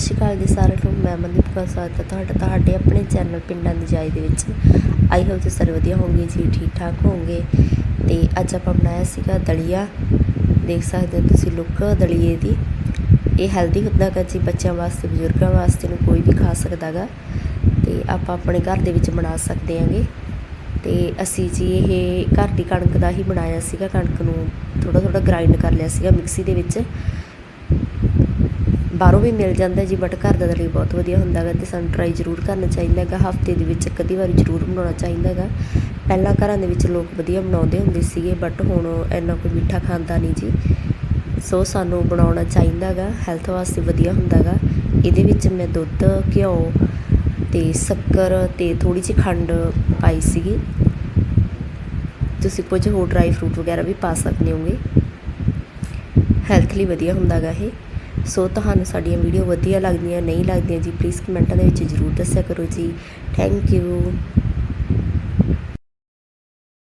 ਸ਼੍ਰੀ ਅਕਾਲ ਜੀ ਸਾਰਿਆਂ ਨੂੰ, ਮੈਂ ਮਨਦੀਪ ਕੌਰ ਸਵਾਗਤ ਹੈ ਤੁਹਾਡਾ, ਤੁਹਾਡੇ ਆਪਣੇ ਚੈਨਲ ਪਿੰਡਾਂ ਦੀ ਜਾਈ ਦੇ ਵਿੱਚ। ਆਈ ਹੋਪ ਤੁਸੀਂ ਸਾਰੇ ਵਧੀਆ ਹੋਵੋਗੇ, ਜੀ ਠੀਕ ਠਾਕ ਹੋਵੋਗੇ। ਤੇ ਅੱਜ ਆਪਾਂ ਬਣਾਇਆ ਸੀਗਾ ਦਲੀਆ। ਦੇਖ ਸਕਦੇ ਹੋ ਤੁਸੀਂ ਲੁੱਕ ਦਲੀਏ ਦੀ। ਇਹ ਹੈਲਦੀ ਹੁੰਦਾ ਗਾ ਜੀ, ਬੱਚਿਆਂ ਵਾਸਤੇ, ਬਜ਼ੁਰਗਾਂ ਵਾਸਤੇ ਨੂੰ ਕੋਈ ਵੀ ਖਾ ਸਕਦਾ ਗਾ ਤੇ ਆਪਾਂ ਆਪਣੇ ਘਰ ਦੇ ਵਿੱਚ ਬਣਾ ਸਕਦੇ ਹਾਂਗੇ। ਤੇ ਅਸੀਂ ਜੀ ਇਹ ਘਰ ਦੀ ਕਣਕ ਦਾ ਹੀ ਬਣਾਇਆ ਸੀਗਾ, ਕਣਕ ਨੂੰ ਥੋੜਾ ਥੋੜਾ ਗ੍ਰਾਈਂਡ ਕਰ ਲਿਆ ਸੀਗਾ ਮਿਕਸੀ ਦੇ ਵਿੱਚ। ਬਾਹਰੋਂ ਵੀ ਮਿਲ ਜਾਂਦਾ ਜੀ ਬਟ ਘਰ ਦਾ ਦਲੀ ਬਹੁਤ ਵਧੀਆ ਹੁੰਦਾ ਗਾ ਤੇ ਸਾਨੂੰ ਟਰਾਈ ਜ਼ਰੂਰ ਕਰਨਾ ਚਾਹੀਦਾ ਹੈਗਾ ਹਫ਼ਤੇ ਦੇ ਵਿੱਚ ਅੱਧੀ ਵਾਰੀ ਜ਼ਰੂਰ ਬਣਾਉਣਾ ਚਾਹੀਦਾ ਹੈਗਾ ਪਹਿਲਾਂ ਘਰਾਂ ਦੇ ਵਿੱਚ ਲੋਕ ਵਧੀਆ ਬਣਾਉਂਦੇ ਹੁੰਦੇ ਸੀਗੇ ਬਟ ਹੁਣ ਇੰਨਾ ਕੋਈ ਮਿੱਠਾ ਖਾਂਦਾ ਨਹੀਂ ਜੀ। ਸੋ ਸਾਨੂੰ ਬਣਾਉਣਾ ਚਾਹੀਦਾ ਹੈਗਾ ਹੈਲਥ ਵਾਸਤੇ ਵਧੀਆ ਹੁੰਦਾ ਹੈਗਾ ਇਹਦੇ ਵਿੱਚ ਮੈਂ ਦੁੱਧ, ਘਿਓ ਤੇ ਸ਼ੱਕਰ ਤੇ ਥੋੜੀ ਜਿਹੀ ਖੰਡ ਪਾਈ ਸੀਗੀ। ਤੁਸੀਂ ਕੁਝ ਹੋਰ ਡਰਾਈ ਫਰੂਟ ਵਗੈਰਾ ਵੀ ਪਾ ਸਕਦੇ ਹੋਗੇ। ਹੈਲਥ ਲਈ ਵਧੀਆ ਹੁੰਦਾ ਹੈਗਾ ਇਹ। ਸੋ ਤੁਹਾਨੂੰ ਸਾਡੀਆਂ ਵੀਡੀਓ ਵਧੀਆ ਲੱਗਦੀਆਂ, ਨਹੀਂ ਲੱਗਦੀਆਂ ਜੀ ਪਲੀਜ਼ ਕਮੈਂਟਾਂ ਦੇ ਵਿੱਚ ਜ਼ਰੂਰ ਦੱਸਿਆ ਕਰੋ ਜੀ। Thank you